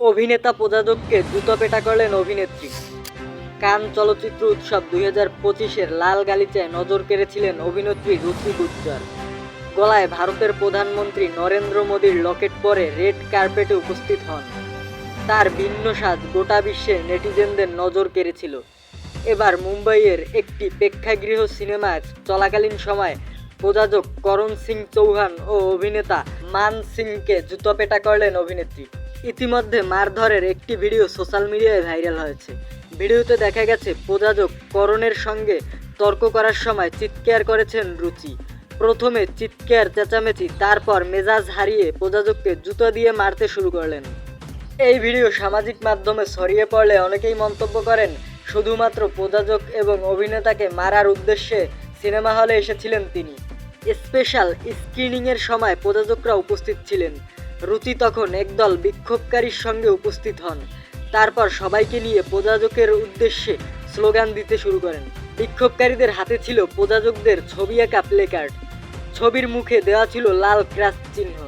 অভিনেতা প্রযোজককে জুতো পেটা করলেন অভিনেত্রী। কান চলচ্চিত্র উৎসব দুই হাজার পঁচিশের লাল গালিচায় নজর কেড়েছিলেন অভিনেত্রী রুচি গুজ্জার। গলায় ভারতের প্রধানমন্ত্রী নরেন্দ্র মোদীর লকেট পরে রেড কার্পেটে উপস্থিত হন। তার ভিন্ন সাজ গোটা বিশ্বের নেটিজেনদের নজর কেড়েছিল। এবার মুম্বাইয়ের একটি প্রেক্ষাগৃহ সিনেমা চলাকালীন সময় প্রযোজক করণ সিং চৌহান ও অভিনেতা মান সিংকে জুতোপেটা করলেন অভিনেত্রী। ইতিমধ্যে মারধরের একটি ভিডিও সোশ্যাল মিডিয়ায় ভাইরাল হয়েছে। ভিডিওতে দেখা গেছে, প্রযোজক করণের সঙ্গে তর্ক করার সময় চিৎকার করেছেন রুচি। প্রথমে চিৎকার, চেঁচামেচি, তারপর মেজাজ হারিয়ে প্রযোজককে জুতো দিয়ে মারতে শুরু করলেন। এই ভিডিও সামাজিক মাধ্যমে ছড়িয়ে পড়লে অনেকেই মন্তব্য করেন, শুধুমাত্র প্রযোজক এবং অভিনেতাকে মারার উদ্দেশ্যে সিনেমা হলে এসেছিলেন তিনি। স্পেশাল স্ক্রিনিংয়ের সময় প্রযোজকরা উপস্থিত ছিলেন। রুচি তখন একদল বিক্ষোভকারীর সঙ্গে উপস্থিত হন। তারপর সবাইকে নিয়ে প্রযোজকের উদ্দেশ্যে স্লোগান দিতে শুরু করেন। বিক্ষোভকারীদের হাতে ছিল প্রযোজকদের ছবি আঁকা প্লেকার্ড। ছবির মুখে দেওয়া ছিল লাল ক্রাস চিহ্ন।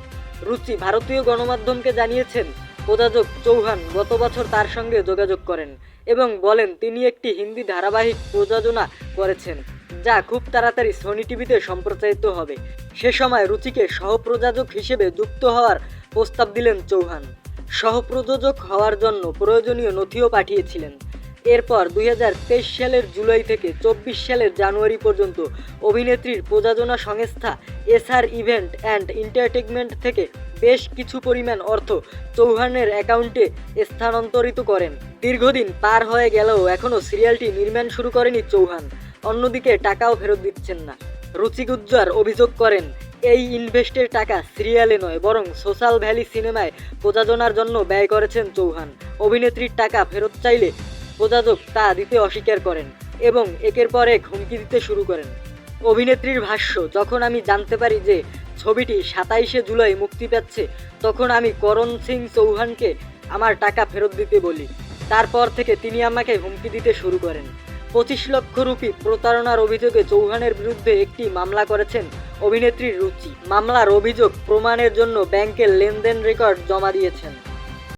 রুচি ভারতীয় গণমাধ্যমকে জানিয়েছেন, প্রযোজক চৌহান গত বছর তার সঙ্গে যোগাযোগ করেন এবং বলেন, তিনি একটি হিন্দি ধারাবাহিক প্রযোজনা করেছেন, যা খুব তাড়াতাড়ি সোনি টিভিতে সম্প্রচারিত হবে। সে সময় রুচিকে সহপ্রযোজক হিসেবে যুক্ত হওয়ার প্রস্তাব দিলেন চৌহান। সহপ্রযোজক হওয়ার জন্য প্রয়োজনীয় নথিও পাঠিয়েছিলেন। এরপর দুই হাজার তেইশ সালের জুলাই থেকে চব্বিশ সালের জানুয়ারি পর্যন্ত অভিনেত্রীর প্রযোজনা সংস্থা এসআর ইভেন্ট অ্যান্ড এন্টারটেনমেন্ট থেকে বেশ কিছু পরিমাণ অর্থ চৌহানের অ্যাকাউন্টে স্থানান্তরিত করেন। দীর্ঘদিন পার হয়ে গেলেও এখনও সিরিয়ালটি নির্মাণ শুরু করেনি চৌহান। অন্যদিকে টাকাও ফেরত দিচ্ছেন না। রুচি গুজ্জার অভিযোগ করেন এই ইনভেস্টের টাকা সিরিয়ালে নয়, বরং সোশ্যাল ভ্যালি সিনেমায় প্রযোজনার জন্য ব্যয় করেছেন চৌহান। অভিনেত্রীর টাকা ফেরত চাইলে প্রযোজক তা দিতে অস্বীকার করেন এবং একের পর এক হুমকি দিতে শুরু করেন। অভিনেত্রীর ভাষ্য, যখন আমি জানতে পারি যে ছবিটি সাতাইশে জুলাই মুক্তি পাচ্ছে, তখন আমি করণ সিং চৌহানকে আমার টাকা ফেরত দিতে বলি। তারপর থেকে তিনি আমাকে হুমকি দিতে শুরু করেন। পঁচিশ লক্ষ রুপি প্রতারণার অভিযোগে চৌহানের বিরুদ্ধে একটি মামলা করেছেন অভিনেত্রী রুচি। মামলার অভিযোগ প্রমাণের জন্য ব্যাংকের লেনদেন রেকর্ড জমা দিয়েছেন।